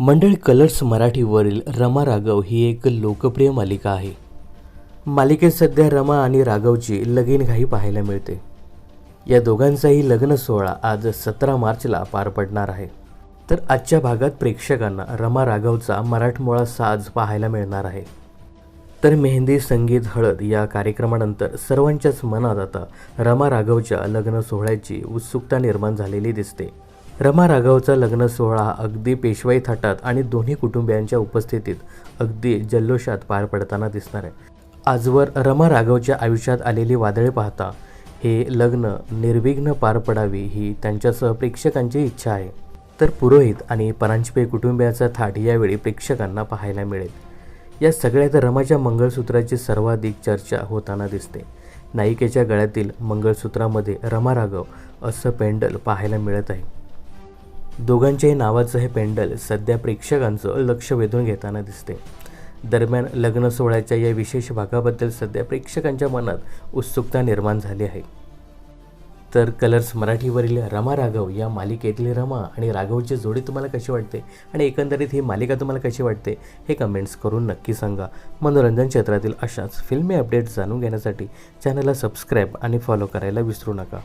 मंडळ कलर्स मराठीवरील रमा राघव ही एक लोकप्रिय मालिका आहे. मालिकेत सध्या रमा आणि राघवची लगीनघाई पाहायला मिळते. या दोघांचाही लग्न सोहळा आज सतरा मार्चला पार पडणार आहे. तर आजच्या भागात प्रेक्षकांना रमा राघवचा मराठमोळा साज पाहायला मिळणार आहे. तर मेहंदी संगीत हळद या कार्यक्रमानंतर सर्वांच्याच मनात आता रमा राघवच्या लग्न सोहळ्याची उत्सुकता निर्माण झालेली दिसते. रमा राघवचा लग्न सोहळा अगदी पेशवाई थाटात आणि दोन्ही कुटुंबियांच्या उपस्थितीत अगदी जल्लोषात पार पडताना दिसणार आहे. आजवर रमा राघवच्या आयुष्यात आलेली वादळे पाहता हे लग्न निर्विघ्न पार पडावी ही त्यांच्यासह प्रेक्षकांची इच्छा आहे. तर पुरोहित आणि परांजपे कुटुंबियाचा थाट यावेळी प्रेक्षकांना पाहायला मिळेल. या सगळ्यात रमाच्या मंगळसूत्राची सर्वाधिक चर्चा होताना दिसते. नायिकेच्या गळ्यातील मंगळसूत्रामध्ये रमा राघव असं पेंडल पाहायला मिळत आहे. दोघांच्याही नावाचं हे पेंडल सध्या प्रेक्षकांचं लक्ष वेधून घेताना दिसते. दरम्यान लग्न सोहळ्याच्या या विशेष भागाबद्दल सध्या प्रेक्षकांच्या मनात उत्सुकता निर्माण झाली आहे. तर कलर्स मराठीवरील रमा राघव या मालिकेतली रमा आणि राघवची जोडी तुम्हाला कशी वाटते आणि एकंदरीत ही मालिका तुम्हाला कशी वाटते हे कमेंट्स करून नक्की सांगा. मनोरंजन क्षेत्रातील अशाच फिल्मी अपडेट्स जाणून घेण्यासाठी चॅनलला सबस्क्राईब आणि फॉलो करायला विसरू नका.